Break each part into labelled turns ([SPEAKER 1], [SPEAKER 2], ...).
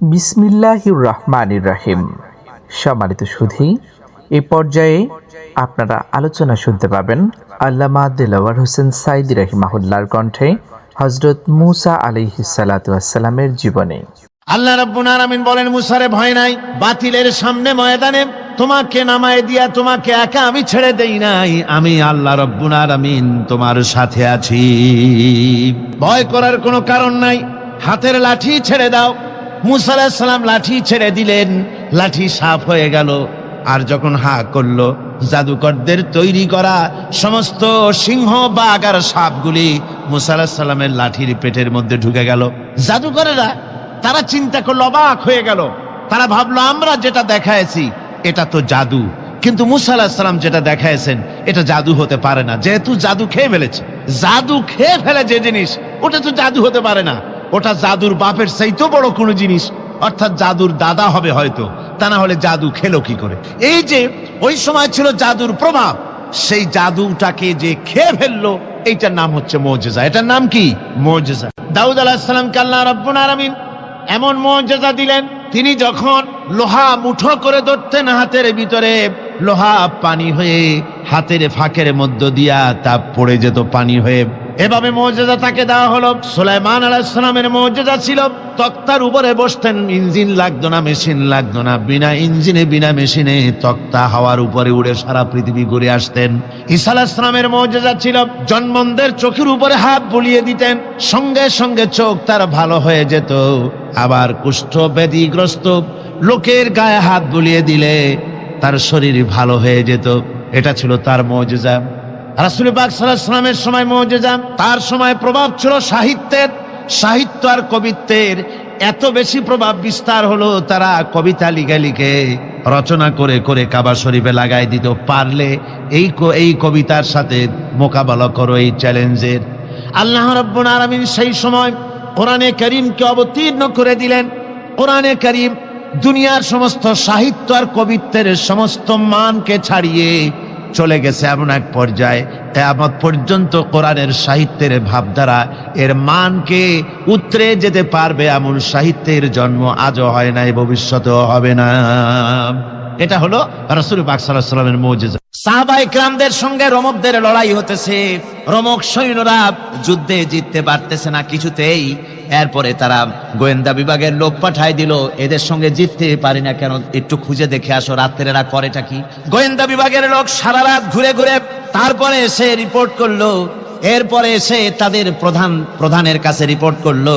[SPEAKER 1] বিসমিল্লাহির রহমানির রাহিম। সম্মানিত সুধী এই পর্যায়ে আপনারা আলোচনা শুনতে পাবেন আল্লামা দিলাওয়ার হোসেন সাইদি রহিমাহুল্লার কণ্ঠে হজরত মুসা আলিহি সালাতামের জীবনী।
[SPEAKER 2] আল্লাহ রাব্বুল আলামিন বলেন, মুসারে ভয় নাই, বাতিলের সামনে ময়দানে, তোমাকে নামায় দিয়া তোমাকে একা আমি ছেড়ে দেই নাই, আমি আল্লাহ রব্বুল আলামিন তোমার সাথে আছি। ভয় করার কোনো কারণ নাই, হাতের লাঠি ছেড়ে দাও মুসা আলাইহিস সালাম লাঠি ছেড়ে দিলেন, লাঠি সাফ হয়ে গেল। আর যখন হা করল, জাদুকরদের তৈরি করা সমস্ত সিংহ, বাঘ আর সাপগুলি মুসা আলাহিস লাঠির পেটের মধ্যে ঢুকে গেল। জাদুকরেরা, তারা চিন্তা করল, অবাক হয়ে গেল। তারা ভাবলো, আমরা যেটা দেখাইছি, এটা তো জাদু। কিন্তু মুসা আলাহিস যেটা দেখাইছেন, এটা জাদু হতে পারে না। যেহেতু জাদু খেয়ে ফেলেছে। জাদু খেয়ে ফেলে যে জিনিস, ওটা তো জাদু হতে পারে না। ওটা জাদুর বাপের চাইতেও বড় কোনো জিনিস। অর্থাৎ জাদুর দাদা হবে হয়তো। তা না হলে জাদু খেলো কি করে? এই যে, ওই সময় ছিল জাদুর প্রভাব। সেই জাদুটাকে যে খেয়ে ফেলল, এইটার নাম হচ্ছে মৌজেজা। এটার নাম কি? মৌজেজা। দাউদ আলাহিসাল্লাম কাল্লা রব্বুল আরামিন এমন মর্যাদা দিলেন, তিনি যখন লোহা মুঠো করে ধরতেন হাতের ভিতরে, লোহা পানি হয়ে হাতের ফাঁকের মধ্য দিয়া তা পড়ে যেত পানি হয়ে। এভাবে মর্যাদা তাকে দেওয়া হলো। সুলাইমান আলাইসালামের মর্যাদা ছিল, তক্তার উপরে বসতেন, ইঞ্জিন লাগতো না, মেশিন লাগতো না। বিনা ইঞ্জিনে, বিনা মেশিনে তক্তা হাওয়ার উপরে উড়ে সারা পৃথিবী ঘুরে আসতেন। ঈসা আলাইসালামের মর্যাদা ছিল জন্মনদের চোখের উপরে হাত বুলিয়ে দিতেন, সঙ্গে সঙ্গে চোখ তার ভালো হয়ে যেত। আবার কুষ্ঠ ব্যাধিগ্রস্ত লোকের গায়ে হাত বুলিয়ে দিলে তার শরীর ভালো হয়ে যেত। এটা ছিল তার মর্যাদা। রাসুল পাক সাল্লামের সময় মৌজেজা, তার সময় প্রভাব ছিল সাহিত্যের। সাহিত্য আর কবিত্বের এত বেশি প্রভাব বিস্তার হলো, তারা কবিতা লিখে লিখে রচনা করে করে কাবা শরীফে লাগাই দিত। পারলে এই এই কবিতার সাথে মোকাবেলা করো এই চ্যালেঞ্জের। আল্লাহ রব্বুল আলামিন সেই সময় কোরআনে করিমকে অবতীর্ণ করে দিলেন। কোরআনে করিম দুনিয়ার সমস্ত সাহিত্য আর কবিত্বের সমস্ত মানকে ছাড়িয়ে চলে গেছে এমন এক পর্যায়ে। কেয়ামত পর্যন্ত কোরআনের সাহিত্যের ভাবধারা, এর মানকে উতরে যেতে পারবে এমন সাহিত্যের জন্ম আজও হয় নাই, ভবিষ্যতেও হবে না। এটা হলো রসুল পাক সাল্লাহ সাল্লামের মৌজেজা। সাহাবা ইকরামদের সঙ্গে রমকদের লড়াই হতেছে। রমক সৈন্যরা যুদ্ধে জিততে পারতেছে না কিছুতেই। এরপরে তারা গোয়েন্দা বিভাগের লোক পাঠায় দিল, এদের সঙ্গে জিততে পারি না কেন? একটু খুঁজে দেখে আসো রাত্রে এরা করেটা কি? গোয়েন্দা বিভাগের লোক সারা রাত ঘুরে ঘুরে তারপরে এসে রিপোর্ট করল। এরপরে এসে তাদের প্রধান, প্রধানের কাছে রিপোর্ট করল।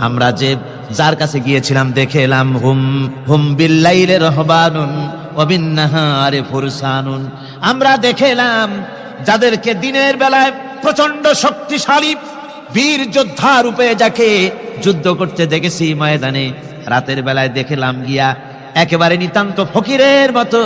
[SPEAKER 2] আমরা যে যার কাছে গিয়েছিলাম দেখে এলাম, হুম হুম, বিল্লাইলে রহবানুন। অবিন্নাহারে ফুরসানুন। আমরা দেখেলাম যাদেরকে দিনের বেলায় প্রচণ্ড শক্তিশালী বীর যোদ্ধা রূপে যাকে যুদ্ধ করতে দেখেছি ময়দানে, রাতের বেলায় দেখলাম গিয়া একেবারে নিতান্ত ফকিরের মতো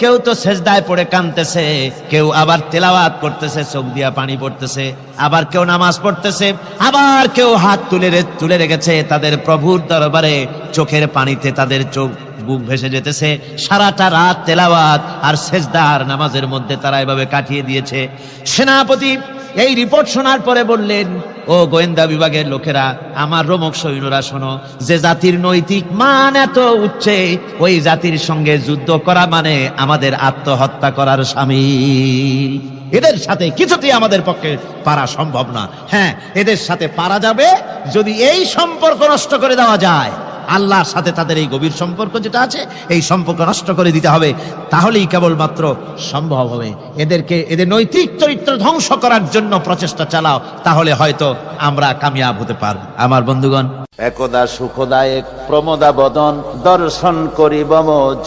[SPEAKER 2] কেউ তো সেজদায় পড়ে কানতেছে কেউ আবার তেলাওয়াত করতেছে, চোখ দিয়া পানি পড়তেছে, আবার কেউ নামাজ পড়তেছে, আবার কেউ হাত তুলে তুলে রেখেছে তাদের প্রভুর দরবারে, চোখের পানিতে তাদের চোখ বুক ভেসে যেতেছে, সারাটা রাত তেলাওয়াত আর সেজদার নামাজের মধ্যে তারা এভাবে কাটিয়ে দিয়েছে। সেনাপতি এই রিপোর্ট শোনার পরে বললেন, ও গোয়েন্দা বিভাগের লোকেরা, আমার রোমক সৈন্যরা শোনো, যে জাতির নৈতিক মান এত উচ্চে, ওই জাতির সঙ্গে যুদ্ধ করা মানে আমাদের আত্মহত্যা করার স্বামী। এদের সাথে কিছুতেই আমাদের পক্ষে পারা সম্ভব না। হ্যাঁ এদের সাথে পারা যাবে যদি এই সম্পর্ক নষ্ট করে দেওয়া যায়। আল্লাহর সাথে তাদের এই গভীর সম্পর্ক যেটা আছে, এই সম্পর্ক নষ্ট করে দিতে হবে। তাহলেই কেবলমাত্র সম্ভব হবে। এদেরকে, এদের নৈতিক চরিত্র ধ্বংস করার জন্য প্রচেষ্টা চালাও, তাহলে হয়তো আমরা কামিয়াব হতে পারব। আমার বন্ধুগণ।
[SPEAKER 3] একদা সুখদায়ক প্রমোদা বদন, দর্শন করিব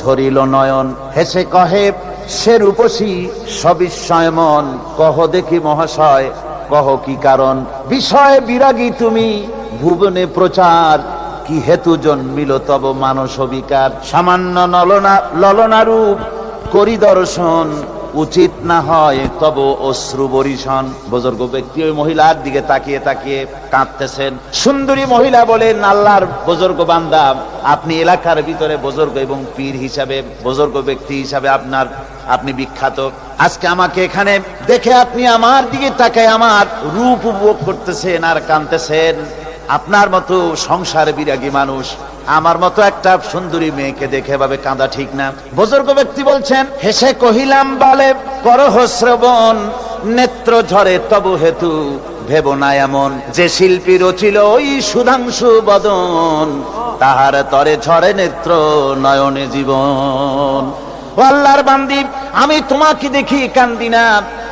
[SPEAKER 3] ঝরিল নয়ন। হেসে কহে, সে রূপসী, সবিস্ময় মন, কহ দেখি মহাশয়, কহ কি কারণ? বিষয় বিরাগী তুমি, ভুবনে প্রচার কি হেতু জন্মিল তব মানস বিকার সামান্য নলনা, ললনা রূপ করি দর্শন, উচিত না হয় তব অশ্রু বরিশন। বুজুর্গ ব্যক্তি ওই মহিলার দিকে তাকিয়ে তাকিয়ে কাঁদতেছেন। সুন্দরী মহিলা বলেন আল্লাহর বুজুর্গ বান্দা, আপনি এলাকার ভিতরে বুজুর্গ এবং পীর হিসাবে, বুজুর্গ ব্যক্তি হিসাবে আপনার, আপনি বিখ্যাত। আজকে আমাকে এখানে দেখে আপনি আমার দিকে তাকায়, আমার রূপ উপভোগ করতেছেন আর কাঁদতেছেন। আপনার মতো সংসার বিরাগী মানুষ, আমার মতো একটা সুন্দরী মেয়েকে দেখে ভাবে কাঁদা ঠিক না। বুজুর্গ ব্যক্তি বলছেন, হেসে কহিলাম, বালে করহ শ্রবণ, নেত্র ঝরে তবু হেতু ভেব না এমন। যে শিল্পী রচিল ওই সুধাংশু বদন, তাহার তরে ঝরে নেত্র নয়নে জীবন। আল্লাহর বান্দি, আমি তোমাকে দেখি কান্দি না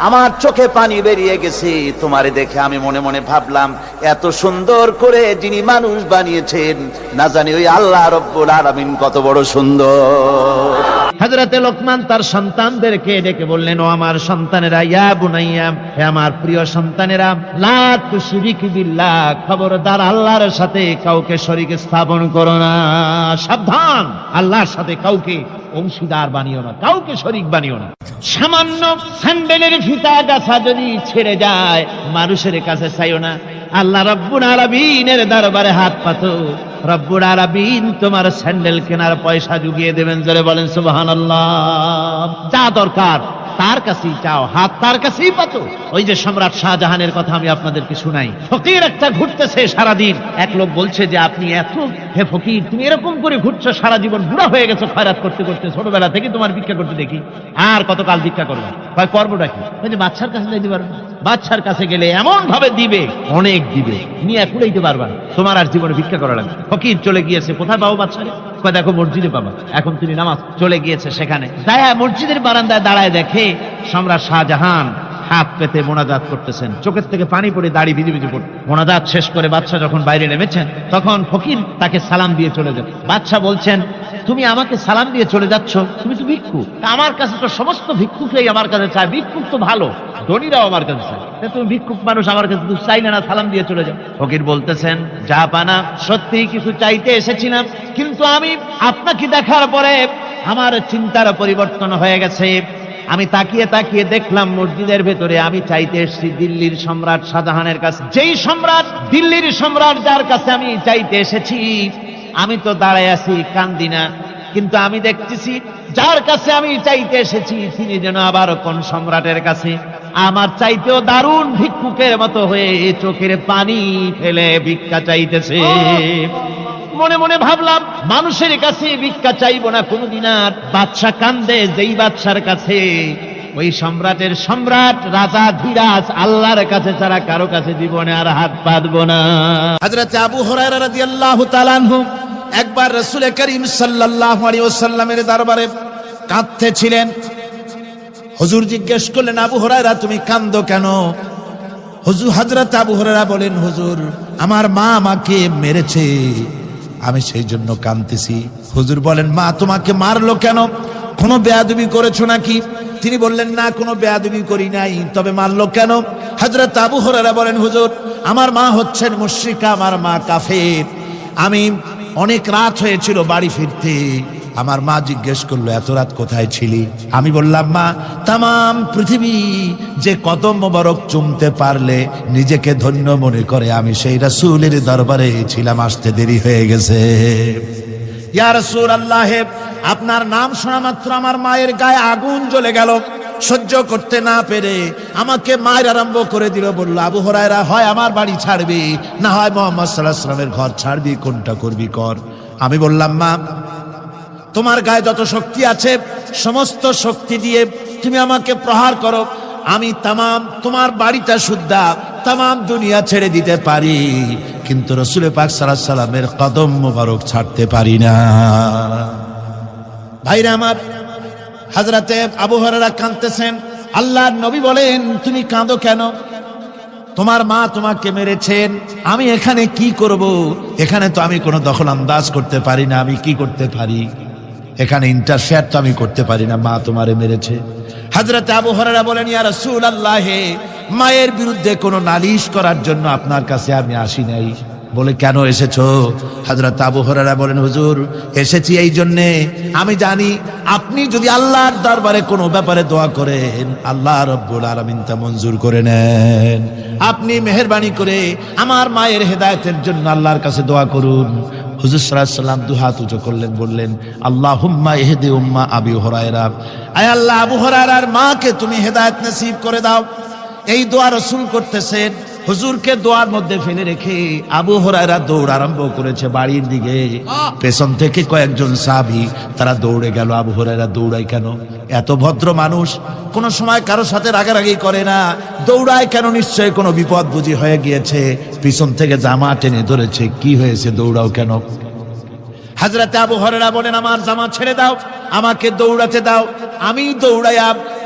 [SPEAKER 3] আমার চোখে পানি বেরিয়ে গেছে। তোমারে দেখে আমি মনে মনে ভাবলাম, এত সুন্দর করে যিনি মানুষ বানিয়েছেন, না জানি ওই আল্লাহ রব্বুল আলমিন কত বড় সুন্দর।
[SPEAKER 4] হাজরাতে লোকমান তার সন্তানদেরকে ডেকে বললেন, ও আমার সন্তানেরা, ইয়া বুনাইয়া, হে আমার প্রিয় সন্তানেরা, লা তুশরিকু বিল্লাহ, খবরদার আল্লাহর সাথে কাউকে শরীক স্থাপন করো না। সাবধান, আল্লাহর সাথে কাউকে অংশীদার বানিও না, কাউকে শরিক বানিও না। সামান্য স্যান্ডেলের ফিতা গাছা যদি ছেড়ে যায়, মানুষের কাছে চাইও না। আল্লাহ রব্বুল আলামিনের দরবারে হাত পাতো। রব্বুল আলামিন তোমার স্যান্ডেল কেনার পয়সা জুগিয়ে দেবেন, জোরে বলেন, সুবহানাল্লাহ। যা দরকার, তার কাছেই চাও, হাত তার কাছেই পাতো ওই যে সম্রাট শাহজাহানের কথা আমি আপনাদেরকে শুনাই। ফকির একটা ঘুরতেছে সারাদিন। এক লোক বলছে যে, আপনি এত, হে ফকির, তুমি এরকম করে ঘুরছো, সারা জীবন বুড়া হয়ে গেছো, খয়রাত করতে করতে, ছোটবেলা থেকে তোমার ভিক্ষা করতে দেখি। আর কতকাল ভিক্ষা করবে করবোটা কি? ওই যে বাচ্চার কাছে যাইতে পারবে। বাচ্চার কাছে গেলে এমন ভাবে দিবে, অনেক দিবে। নিয়ে কুড়াইতে পারবা। তোমার আর জীবনে ভিক্ষা করা লাগবে ফকির চলে গিয়েছে। কোথায় পাবো বাচ্চারে? দেখো, মসজিদে পাবা। এখন তিনি নামাজ চলে গিয়েছে সেখানে। দায়া মসজিদের বারান্দায় দাঁড়ায় দেখে সম্রাট শাহজাহান হাত পেতে মোনাজাত করতেছেন। চোখের থেকে পানি পড়ে দাড়ি ভিজে ভিজে পড়ে মোনাজাত শেষ করে বাচ্চা যখন বাইরে নেমেছেন, তখন ফকির তাকে সালাম দিয়ে চলে যান বাচ্চা বলছেন, তুমি আমাকে সালাম দিয়ে চলে যাচ্ছ? তুমি তো ভিক্ষু আমার কাছে তো সমস্ত ভিক্ষুকেই আমার কাছে চায়। ভিক্ষুক তো ভালো, ধনীরাও আমার কাছে চায়। তুমি ভিক্ষুক মানুষ, আমার কাছে তো চাইলে না সালাম দিয়ে চলে যাও। ফকির বলতেছেন, যা পানা, সত্যি কিছু চাইতে এসেছিলাম, কিন্তু আমি আপনাকে দেখার পরে আমার চিন্তার পরিবর্তন হয়ে গেছে। আমি তাকিয়ে তাকিয়ে দেখলাম মসজিদের ভেতরে আমি চাইতে এসেছি দিল্লির সম্রাট শাহজাহানের কাছে। যেই সম্রাট, দিল্লির সম্রাট যার কাছে আমি চাইতে এসেছি, আমি তো দাঁড়ায় আছি, কান্দি না। কিন্তু আমি দেখতেছি যার কাছে আমি চাইতে এসেছি, তিনি যেন আবার কোন সম্রাটের কাছে। আমার চাইতেও দারুণ ভিক্ষুকের মতো হয়ে চোখের পানি ফেলে ভিক্ষা চাইতেছে। মনে মনে ভাবলাম মানুষের কাছে ভিক্ষা চাইব না কোনোদিন, আর বাদশা কান্দে যেই বাদশার কাছে। ওই সম্রাটের সম্রাট, রাজা, ধীরাজ, আল্লাহর কাছে ছাড়া কারও কাছে জীবনে আর হাত পাতবো না।
[SPEAKER 2] হাজরাতে আবু হুরায়রা রাদিয়াল্লাহু তাআলা আনহু একবার রাসূল করিম সাল্লাল্লাহু আলাইহি ওয়াসাল্লামের দরবারে কাঁদতে ছিলেন হুজুর জিজ্ঞেস করলেন, আবু হুরায়রা, তুমি কাঁদো কেন? হুজুর হযরত আবু হুরায়রা বলেন, হুজুর, আমার মা আমাকে মেরেছে। আমি সেই জন্য কাঁদতেছি। হুজুর বলেন, মা, তোমাকে মারলো কেন? কোনো বেয়াদবি করেছ নাকি? তিনি বললেন, না, কোনো বেয়াদবি করি নাই। তবে মারলো কেন? হাজরত আবু হরারা বলেন, হুজুর, আমার মা হচ্ছেন মুশ্রিকা, আমার মা কাফের। আমি অনেক রাত হয়েছিল বাড়ি ফিরতে। আমার মা জিজ্ঞেস করল, এত রাত কোথায় ছিলি? আমি বললাম, মা তাম পৃথিবী যে কদম মোবারক চুমতে পারলে নিজেকে ধন্য মনে করে, আমি সেই রাসূলের দরবারে ছিলাম, আসতে দেরি হয়ে গেছে। ইয়া রাসূল আল্লাহ আপনার নাম শোনা মাত্র আমার মায়ের গায়ে আগুন জ্বলে গেল। সহ্য করতে না পেরে আমাকে মায়ের আরম্ভ করে দিল, বলল, আবু হরায়রা, হয় আমার বাড়ি ছাড়বি, না হয় মোহাম্মদ সাল্লাহ সাল্লামের ঘর ছাড়বি, কোনটা করবি কর? আমি বললাম, মা তোমার গায়ে যত শক্তি আছে, সমস্ত শক্তি দিয়ে তুমি আমাকে প্রহার করো। আমি তামাম তোমার বাড়িটা শুদ্ধা, তামাম দুনিয়া ছেড়ে দিতে পারি। কিন্তু রসুল পাক সাল্লাহ সাল্লামের কদম মোবারক ছাড়তে পারি না। ভাইরা আমার, হাজরাতে আবু হরারা কাঁদতেছেন। আল্লাহ নবী বলেন, তুমি কাঁদো কেন? তোমার মা তোমাকে মেরেছেন। আমি এখানে কি করব? এখানে তো আমি কোনো দখল আন্দাজ করতে পারি না। আমি কি করতে পারি? এখানে ইন্টারফেয়ার তো আমি করতে পারি না, মা তোমারে মেরেছে। হাজরত আবু হরারা বলেন, ইয়া রাসূল আল্লাহে মায়ের বিরুদ্ধে কোনো নালিশ করার জন্য আপনার কাছে আমি আসি নাই। বলে, কেন এসেছ? হাজরত আবু হরারা বলেন, হুজুর, এসেছি এই জন্যে। আমি জানি আপনি যদি আল্লাহর দরবারে কোনো ব্যাপারে দোয়া করেন, আল্লাহ রব্বুল আলামিন তা মঞ্জুর করে নেন। আপনি মেহেরবানি করে আমার মায়ের হেদায়েতের জন্য আল্লাহর কাছে দোয়া করুন। হুজুর সাল্লাম দু হাত উঁচু করলেন, বললেন আল্লাহ হুম্মা এহেদে উম্মা আবি হরায়রা। আয় আল্লাহ, আবু হরার মাকে তুমি হেদায়ত নসিব করে দাও। এই দোয়া রসুল করতেছেন। হুজুরকে দোয়ার মধ্যে ফেলে রেখে আবু হরাইরা দৌড় আরম্ভ করেছে বাড়ির দিকে। পেছন থেকে কয়েকজন সাবি তারা দৌড়ে গেল। আবু হরাইরা দৌড়ায় কেন? এত ভদ্র মানুষ, কোন সময় কারোর সাথে রাগারাগি করে না। দৌড়ায় কেন? নিশ্চয় কোনো বিপদ বুঝি হয়ে গিয়েছে। পিছন থেকে জামা টেনে ধরেছে। কি হয়েছে? দৌড়াও কেন? হাজরাতে আবু হরেরা বলেন, আমার জামা ছেড়ে দাও। আমাকে দৌড়াতে দাও। আমি দৌড়াইয়া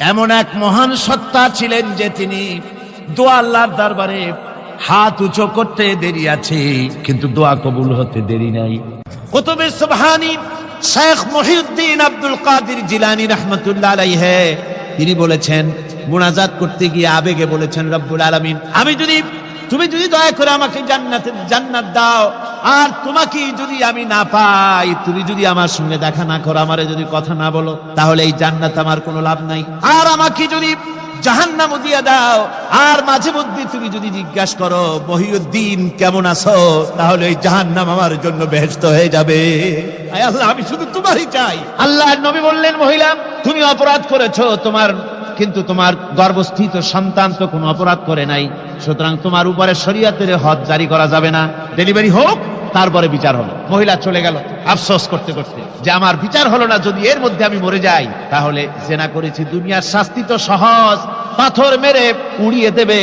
[SPEAKER 2] এমন এক মহান সত্তা ছিলেন যে তিনি দোয়া আল্লাহর দরবারে হাত উঁচু করতে দেরি আছে, কিন্তু দোয়া কবুল হতে দেরি নাই। কুতুবে সুবহানি Sheikh Mohiuddin Abdul Qadir Jilani রহমতুল্লাহ আলাইহে, তিনি বলেছেন, মুনাজাত করতে গিয়ে আবেগে বলেছেন, রব্বুল আলামিন, আমি যদি, তুমি যদি দয়া করে আমাকে জান্নাতে, জান্নাত দাও আর তোমাকে যদি আমি না পাই, তুমি যদি আমার সঙ্গে দেখা না করো, আমারে যদি কথা না বলো, তাহলে এই জান্নাত আমার কোনো লাভ নাই। আর আমাকে যদি জাহান্নাম দিয়ে দাও, আর মাঝে মধ্যে তুমি যদি জিজ্ঞাসা করো, মহিউদ্দিন, কেমন আছো? তাহলে এই জাহান্নাম আমার জন্য বেহেস্ত হয়ে যাবে। আল্লাহ, আমি শুধু তোমারই চাই। আল্লাহ নবী বললেন, মহিলা, তুমি অপরাধ করেছ, তোমার, কিন্তু তোমার গর্ভস্থিত সন্তান তো কোনো অপরাধ করে নাই। সুতরাং তোমার উপরে শরীয়তের হদ জারি করা যাবে না। ডেলিভারি হোক তারপরে বিচার হলো মহিলা চলে গেল আফসোস করতে করতে। যে আমার বিচার হলো না, যদি এর মধ্যে আমি মরে যাই, তাহলে জেনা করেছি দুনিয়ার শাস্তি তো সহজ। পাথর মেরে উড়িয়ে দেবে,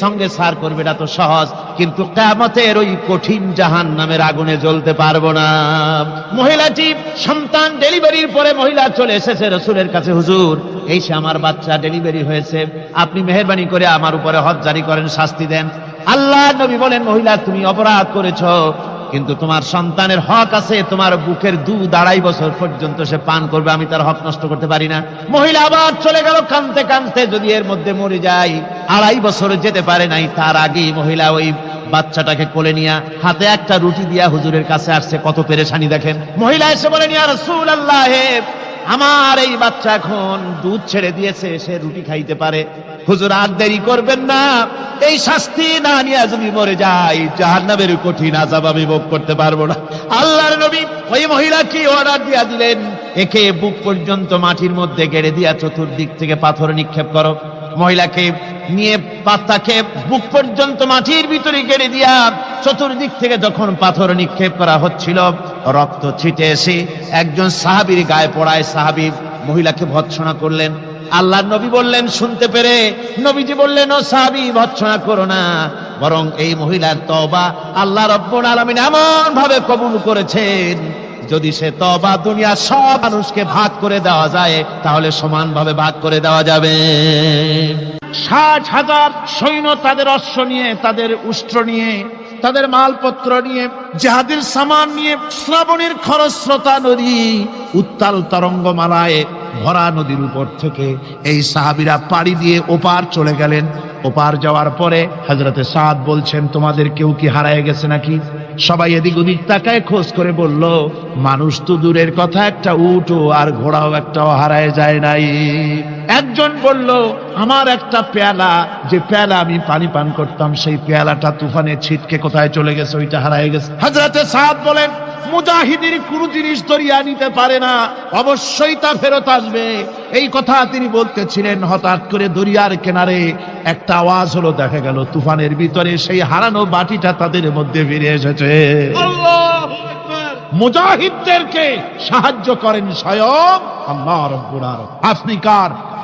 [SPEAKER 2] সঙ্গে সার করবে না তো সহজ। কিন্তু কেমতের ওই কঠিন জাহান নামের আগুনে জ্বলতে পারব না। মহিলাটি সন্তান ডেলিভারির পরে মহিলা চলে এসেছে রসুলের কাছে, হুজুর, এই সে আমার বাচ্চা ডেলিভারি হয়েছে। আপনি মেহরবানি করে আমার উপরে হজ জারি করেন, শাস্তি দেন। আল্লাহ নবী বলেন, মহিলা, তুমি অপরাধ করেছ। কিন্তু তোমার সন্তানের হক আছে, তোমার বুকের দুধ আড়াই বছর পর্যন্ত সে পান করবে, আমি তার হক নষ্ট করতে পারি না। মহিলা আবার চলে গেল কানতে কানতে যদি এর মধ্যে মরে যায়, আড়াই বছর যেতে পারে নাই, তার আগেই মহিলা ওই বাচ্চাটাকে কোলে নিয়ে হাতে একটা রুটি দিয়া হুজুরের কাছে আসছে। কত পেরেশানি দেখেন। মহিলা এসে বলেন ইয়া রাসূল আল্লাহ আমার এই বাচ্চা এখন দুধ ছেড়ে দিয়েছে, সে রুটি খাইতে পারে। হুজুর, আর দেরি করবেন না। এই শাস্তি না নিয়ে যদি মরে যাই, জাহান্নামের কঠিন আজাব আমি ভোগ করতে পারব না। আল্লাহর নবী ওই মহিলা কি অর্ডার দিয়া দিলেন? একে বুক পর্যন্ত মাটির মধ্যে গেড়ে দিয়া চতুর্দিক থেকে পাথর নিক্ষেপ করো। মহিলাকে নিয়ে পাত্তাকে বুক পর্যন্ত মাটির ভিতরে গেড়ে দিয়া চতুর্দিক থেকে যখন পাথর নিক্ষেপ করা হচ্ছিল, রক্ত ছিটে এসে একজন সাহাবীর গায়ে পড়ায় সাহাবী মহিলাকে ভৎসনা করলেন। আল্লাহ নবী বললেন, শুনতে পেরে? নবীজি বললেন, ও সাহাবী, ভৎসনা করো না। বরং এই মহিলার তবা আল্লাহ রব্বুল আলামিন এমন ভাবে কবুল করেছেন। যদি সে তবা দুনিয়া সব মানুষকে ভাগ করে দেওয়া যায়, তাহলে সমানভাবে ভাগ করে দেওয়া যাবে। ষাট হাজার সৈন্য তাদের অশ্ব নিয়ে, তাদের উষ্ট্র নিয়ে, তাদের মালপত্র নিয়ে জাহাদের সামান নিয়ে, শ্রাবণের খরস্রোতা নদী, উত্তাল তরঙ্গমালায়, ভরা নদীর উপর থেকে এই সাহাবিরা পাড়ি দিয়ে ওপার চলে গেলেন। ওপার যাওয়ার পরে হজরতে সাদ বলছেন, তোমাদের কেউ কি হারায় গেছে নাকি? সবাই এদিক ওদিক তাকায় খোঁজ করে বলল, মানুষ তো দূরের কথা, একটা উঠো আর ঘোড়াও একটাও হারায় যায় নাই। একজন বলল আমার একটা পেয়ালা যে পেয়ালা আমি পানি পান করতাম সেই পেয়ালাটা তুফানে ছিটকে কোথায় চলে গেছে ওইটা হারায় গেছে। হজরতে সাদ বলেন মুজাহিদির কোন জিনিস দরিয়া নিতে পারে না অবশ্যই তা ফেরত আসবে। এই কথা তিনি বলতেছিলেন হঠাৎ করে দরিয়ার কিনারে একটা আওয়াজ হলো দেখা গেল তুফানের ভিতরে সেই হারানো বাটিটা তাদের মধ্যে ফিরে এসেছে। মুজাহিদদেরকে সাহায্য করেন স্বয়ং আল্লাহ রব্বুল আলামিন। আপনি কার?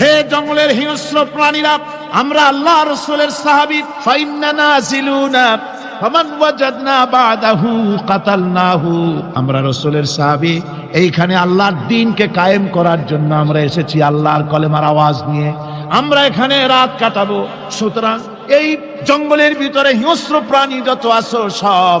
[SPEAKER 2] হে জঙ্গলের হিংস্র প্রাণীরা, আমরা আল্লাহ রসুলের সাহাবী ফাইন্না নাজিলুনা ফামান ওয়াজাদনা বাদাহু কাতালনাহু। আমরা রাসূলের সাহাবী, এইখানে আল্লাহর দ্বীনকে কায়েম করার জন্য আমরা এসেছি আল্লাহর কলেমার আওয়াজ নিয়ে। আমরা এখানে রাত কাটাবো, সুতরাং এই জঙ্গলের ভিতরে হিংস্র প্রাণী যত আসো সব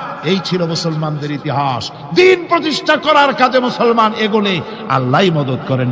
[SPEAKER 2] এই ছিল মুসলমানদের ইতিহাস। দিন প্রতিষ্ঠা করার কাজে মুসলমান এগোলে আল্লাহ মদত করেন।